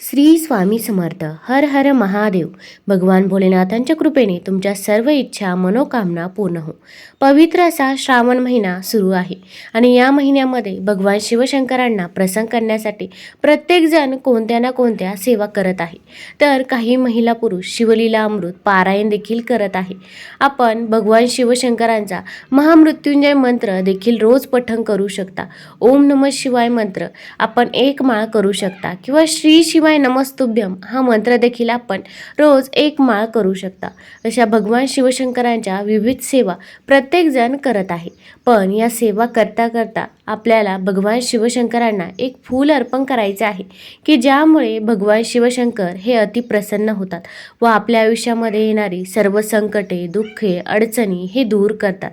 श्री स्वामी समर्थ हर हर महादेव. भगवान भोलेनाथांच्या कृपेने तुमच्या सर्व इच्छा मनोकामना पूर्ण हो. पवित्र असा श्रावण महिना सुरू आहे आणि या महिन्यामध्ये भगवान शिवशंकरांना प्रसंग करण्यासाठी प्रत्येकजण कोणत्या ना कोणत्या सेवा करत आहे. तर काही महिला पुरुष शिवलीला अमृत पारायण देखील करत आहे. आपण भगवान शिवशंकरांचा महामृत्युंजय मंत्र देखील रोज पठण करू शकता. ओम नम शिवाय मंत्र आपण एक माळ करू शकता किंवा श्री शिवाय नमस्तुभ्यम हा मंत्र देखील आपण रोज एक माळ करू शकता. अशा भगवान शिवशंकरांच्या विविध सेवा प्रत्येकजण करत आहे. पण या सेवा करता करता आपल्याला भगवान शिवशंकरांना एक फूल अर्पण करायचं आहे की ज्यामुळे भगवान शिवशंकर हे अतिप्रसन्न होतात व आपल्या आयुष्यामध्ये येणारी सर्व संकटे दुःखे अडचणी हे दूर करतात.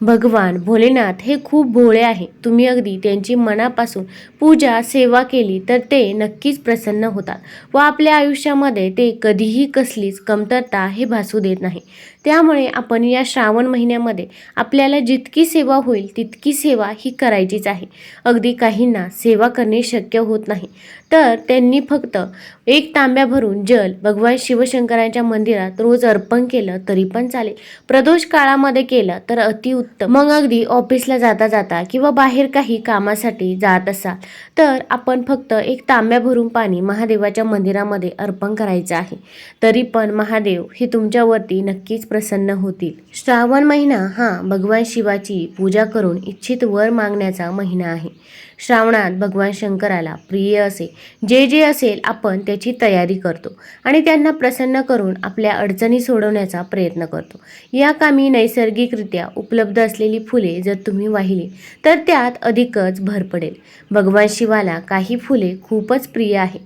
भगवान भोलेनाथ हे खूप भोळे आहे. तुम्ही अगदी त्यांची मनापासून पूजा सेवा केली तर ते नक्कीच प्रसन्न होतात व आपल्या आयुष्यामध्ये ते कधीही कसलीच कमतरता हे भासू देत नाही. त्यामुळे आपण या श्रावण महिन्यामध्ये आपल्याला जितकी सेवा होईल तितकी सेवा ही करायचीच आहे. अगदी काहींना सेवा करणे शक्य होत नाही. तर त्यांनी फक्त एक तांब्या भरून जल भगवान शिवशंकरांच्या मंदिरात रोज अर्पण केलं तरी पण चालेल. प्रदोष काळामध्ये केलं तर अतिउत्तम मग अगदी ऑफिसला जाता जाता किंवा बाहेर काही कामासाठी जात असाल तर आपण फक्त एक तांब्या भरून पाणी महादेवाच्या मंदिरामध्ये अर्पण करायचं आहे. तरी पण महादेव हे तुमच्यावरती नक्कीच प्रसन्न होतील. श्रावण महिना हा भगवान शिवाची पूजा करून इच्छित वर मागण्याचा महिना आहे. श्रावणात भगवान शंकराला प्रिय असे. जे जे असेल आपण त्याची तयारी करतो आणि त्यांना प्रसन्न करून आपल्या अडचणी सोडवण्याचा प्रयत्न करतो. या कामी नैसर्गिकरित्या उपलब्ध असलेली फुले जर तुम्ही वाहिली तर त्यात अधिकच भर पडेल. भगवान शिवाला काही फुले खूपच प्रिय आहे.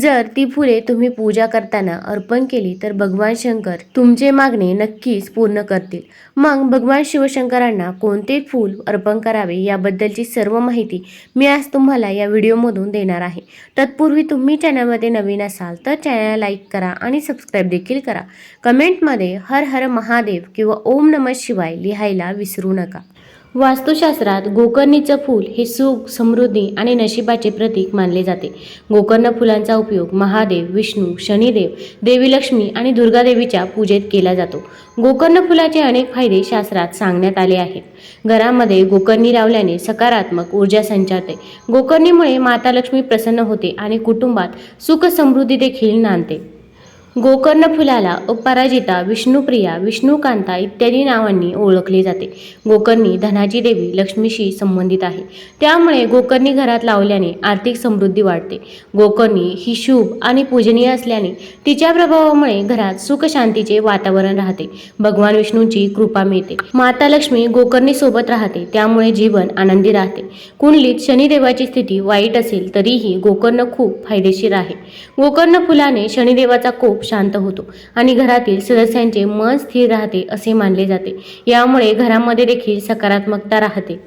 जर ती फुले तुम्ही पूजा करताना अर्पण केली तर भगवान शंकर तुमचे मागणे नक्कीच पूर्ण करतील. मग भगवान शिवशंकरांना कोणते फूल अर्पण करावे याबद्दलची सर्व माहिती मी आज तुम्हाला या व्हिडिओमधून देणार आहे. तत्पूर्वी तुम्ही चॅनलमध्ये नवीन असाल तर चॅनल लाईक करा आणि सबस्क्राईब देखील करा. कमेंटमध्ये हर हर महादेव किंवा ओम नमः शिवाय लिहायला विसरू नका. वास्तुशास्त्रात गोकर्णीचं फूल हे सुख समृद्धी आणि नशिबाचे प्रतीक मानले जाते. गोकर्ण फुलांचा उपयोग महादेव विष्णू शनिदेव देवी लक्ष्मी आणि दुर्गादेवीच्या पूजेत केला जातो. गोकर्ण फुलाचे अनेक फायदे शास्त्रात सांगण्यात आले आहेत. घरामध्ये गोकर्णी लावल्याने सकारात्मक ऊर्जा संचारते. गोकर्णीमुळे माता लक्ष्मी प्रसन्न होते आणि कुटुंबात सुख समृद्धी देखील नांदते. गोकर्ण फुलाला अपराजिता विष्णुप्रिया विष्णुकांता इत्यादी नावांनी ओळखले जाते. गोकर्णी धनाची देवी लक्ष्मीशी संबंधित आहे. त्यामुळे गोकर्णी घरात लावल्याने आर्थिक समृद्धी वाढते. गोकर्णी ही शुभ आणि पूजनीय असल्याने तिच्या प्रभावामुळे घरात सुखशांतीचे वातावरण राहते. भगवान विष्णूंची कृपा मिळते. माता लक्ष्मी गोकर्णी सोबत राहते त्यामुळे जीवन आनंदी राहते. कुंडलीत शनिदेवाची स्थिती वाईट असेल तरीही गोकर्ण खूप फायदेशीर आहे. गोकर्ण फुलाने शनिदेवाचा कोप शांत होतो आणि घरातील सदस्यांचे मन स्थिर राहते असे मानले जाते. यामुळे घरामध्ये देखील सकारात्मकता राहते.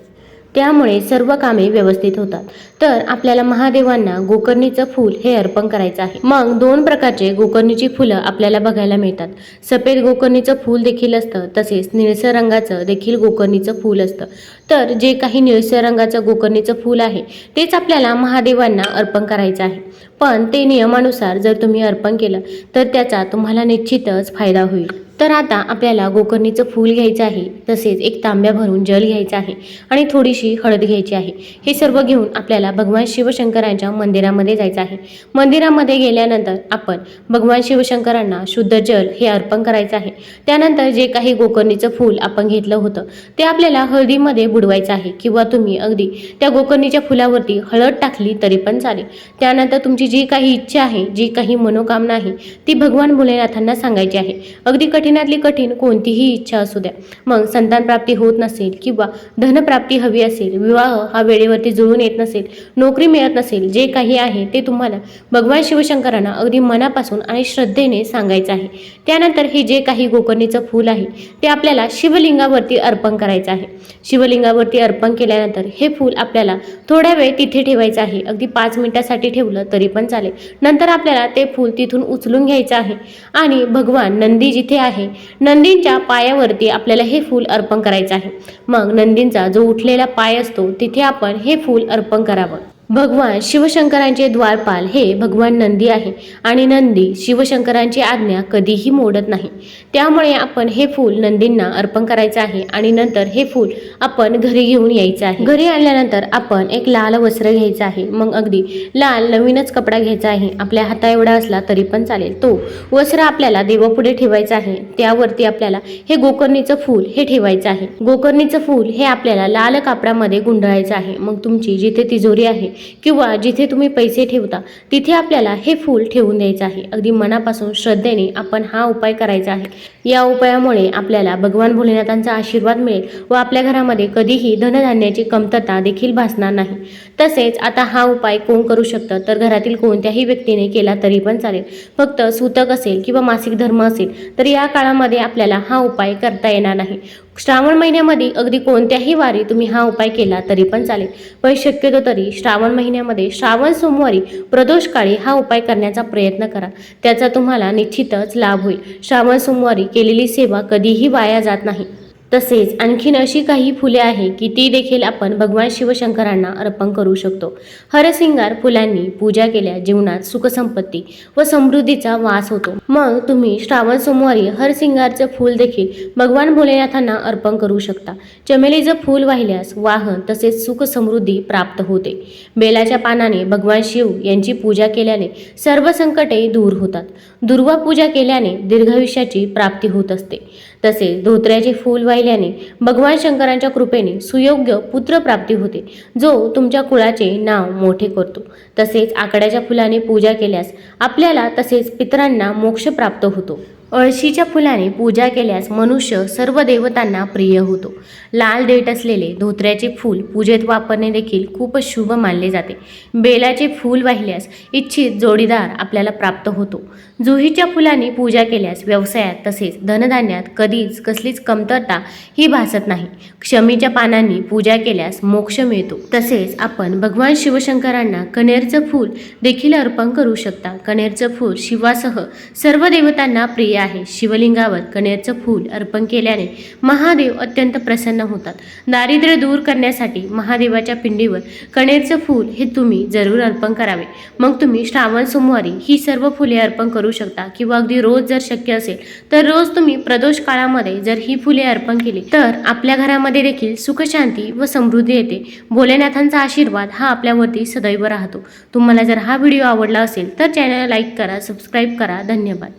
त्यामुळे सर्व कामे व्यवस्थित होतात. तर आपल्याला महादेवांना गोकर्णीचं फूल हे अर्पण करायचं आहे. मग दोन प्रकारचे गोकर्णीची फुलं आपल्याला बघायला मिळतात. सफेद गोकर्णीचं फूल देखील असतं तसेच निळसर रंगाचं देखील गोकर्णीचं फूल असतं. तर जे काही निळसर रंगाचं गोकर्णीचं फूल आहे तेच आपल्याला महादेवांना अर्पण करायचं आहे. पण ते नियमानुसार जर तुम्ही अर्पण केलं तर त्याचा तुम्हाला निश्चितच फायदा होईल. तर आता आपल्याला गोकर्णीचं फूल घ्यायचं आहे तसेच एक तांब्या भरून जल घ्यायचं आहे आणि थोडीशी हळद घ्यायची आहे. हे सर्व घेऊन आपल्याला भगवान शिवशंकरांच्या मंदिरामध्ये जायचं आहे. मंदिरामध्ये गेल्यानंतर आपण भगवान शिवशंकरांना शुद्ध जल हे अर्पण करायचं आहे. त्यानंतर जे काही गोकर्णीचं फूल आपण घेतलं होतं ते आपल्याला हळदीमध्ये बुडवायचं आहे किंवा तुम्ही अगदी त्या गोकर्णीच्या फुलावरती हळद टाकली तरी पण चालेल. त्यानंतर तुमची जी काही इच्छा आहे जी काही मनोकामना आहे ती भगवान भोलेनाथांना सांगायची आहे. अगदी कठीणातली कठीण कोणतीही इच्छा असू द्या. मग संतान प्राप्ती होत नसेल किंवा धनप्राप्ती हवी असेल विवाह हा वेळेवरती जुळून येत नसेल नोकरी मिळत नसेल जे काही आहे ते तुम्हाला भगवान शिवशंकरांना अगदी मनापासून आणि श्रद्धेने सांगायचं आहे. त्यानंतर हे जे काही गोकर्णीचं फूल आहे ते आपल्याला शिवलिंगावरती अर्पण करायचं आहे. शिवलिंगावरती अर्पण केल्यानंतर हे फूल आपल्याला थोड्या वेळ तिथे ठेवायचं आहे. अगदी पाच मिनिटासाठी ठेवलं तरी पण चालेल. नंतर आपल्याला ते फूल तिथून उचलून घ्यायचं आहे. आणि भगवान नंदी जिथे आहे नंदींच्या पायावरती आपल्याला हे फूल अर्पण करायचं आहे. मग नंदींचा जो उठलेला पाय असतो तिथे आपण हे फूल अर्पण करावं. भगवान शिवशंकरांचे द्वारपाल हे भगवान नंदी आहे आणि नंदी शिवशंकरांची आज्ञा कधीही मोडत नाही. त्यामुळे आपण हे फूल नंदींना अर्पण करायचं आहे आणि नंतर हे फूल आपण घरी घेऊन यायचं आहे. घरी आणल्यानंतर आपण एक लाल वस्त्र घ्यायचं आहे. मग अगदी लाल नवीनच कपडा घ्यायचा आहे. आपल्या हाता एवढा असला तरी पण चालेल. तो वस्त्र आपल्याला देवापुढे ठेवायचा आहे. त्यावरती आपल्याला हे गोकर्णीचं फूल हे ठेवायचं आहे. गोकर्णीचं फूल हे आपल्याला लाल कापडामध्ये गुंडाळायचं आहे. मग तुमची जिथे तिजोरी आहे किंवा जिथे तुम्ही पैसे ठेवता तिथे आपल्याला हे फूल ठेवून द्यायचं आहे. अगदी मनापासून श्रद्धेने आपण हा उपाय करायचा आहे. या उपायामुळे आपल्याला भगवान भोलेनाथांचा आशीर्वाद मिळेल व आपल्या घरामध्ये कधीही धनधान्याची कमतरता देखील भासणार नाही. तसेच आता हा उपाय कोण करू शकतं? तर घरातील कोणत्याही व्यक्तीने केला तरी पण चालेल. फक्त सूतक असेल किंवा मासिक धर्म असेल तर या काळामध्ये आपल्याला हा उपाय करता येणार नाही. श्रावण महिन्यामध्ये अगदी कोणत्याही वारी तुम्ही हा उपाय केला तरी पण चालेल. पण शक्यतो तरी श्रावण महिन्यामध्ये श्रावण सोमवारी प्रदोष काळी हा उपाय करण्याचा प्रयत्न करा. त्याचा तुम्हाला निश्चितच लाभ होईल. श्रावण सोमवारी केलेली सेवा कधीही वाया जात नाही. तसेच आणखीन अशी काही फुले आहे की ती देखील आपण भगवान शिवशंकरांना अर्पण करू शकतो. हरसिंगार फुलांनी पूजा केल्या जीवनात सुखसंपत्ती व समृद्धीचा वास होतो. मग तुम्ही श्रावण सोमवारी हरसिंगारचं फूल देखील भगवान भोलेनाथांना अर्पण करू शकता. चमेलीचं फूल वाहिल्यास वाहन तसेच सुख समृद्धी प्राप्त होते. बेलाच्या पानाने भगवान शिव यांची पूजा केल्याने सर्व संकटे दूर होतात. दुर्वा पूजा केल्याने दीर्घायुष्याची प्राप्ती होत असते. तसेच धोत्र्याचे फूल वाहिल्याने भगवान शंकरांच्या कृपेने सुयोग्य पुत्रप्राप्ती होते जो तुमच्या कुळाचे नाव मोठे करतो. तसेच आकड्याच्या फुलाने पूजा केल्यास आपल्याला तसेच पितरांना मोक्ष प्राप्त होतो. अळशीच्या फुलाने पूजा केल्यास मनुष्य सर्व देवतांना प्रिय होतो. लाल देठ असलेले धोत्र्याचे फूल पूजेत वापरणे देखील खूप शुभ मानले जाते. बेलाचे फूल वाहिल्यास इच्छित जोडीदार आपल्याला प्राप्त होतो. जुहीच्या फुलाने पूजा केल्यास व्यवसायात तसेच धनधान्यात कधीच कसलीच कमतरता ही भासत नाही. क्षमीच्या पानांनी पूजा केल्यास मोक्ष मिळतो. तसेच आपण भगवान शिवशंकरांना कनेरचं फूल देखील अर्पण करू शकता. कनेरचं फूल शिवासह सर्व देवतांना प्रिय आहे. शिवलिंगावर कणेरचं फूल अर्पण केल्याने महादेव अत्यंत प्रसन्न होतात. दारिद्र्य दूर करण्यासाठी महादेवाच्या पिंडीवर कणेरचं फूल हे तुम्ही जरूर अर्पण करावे. मग तुम्ही श्रावण सोमवारी ही सर्व फुले अर्पण करू शकता किंवा अगदी रोज जर शक्य असेल तर रोज तुम्ही प्रदोष काळामध्ये जर ही फुले अर्पण केली तर आपल्या घरामध्ये देखील सुखशांती व समृद्धी येते. भोलेनाथांचा आशीर्वाद हा आपल्यावरती सदैव राहतो. तुम्हाला जर हा व्हिडिओ आवडला असेल तर चॅनल लाईक करा सबस्क्राईब करा. धन्यवाद.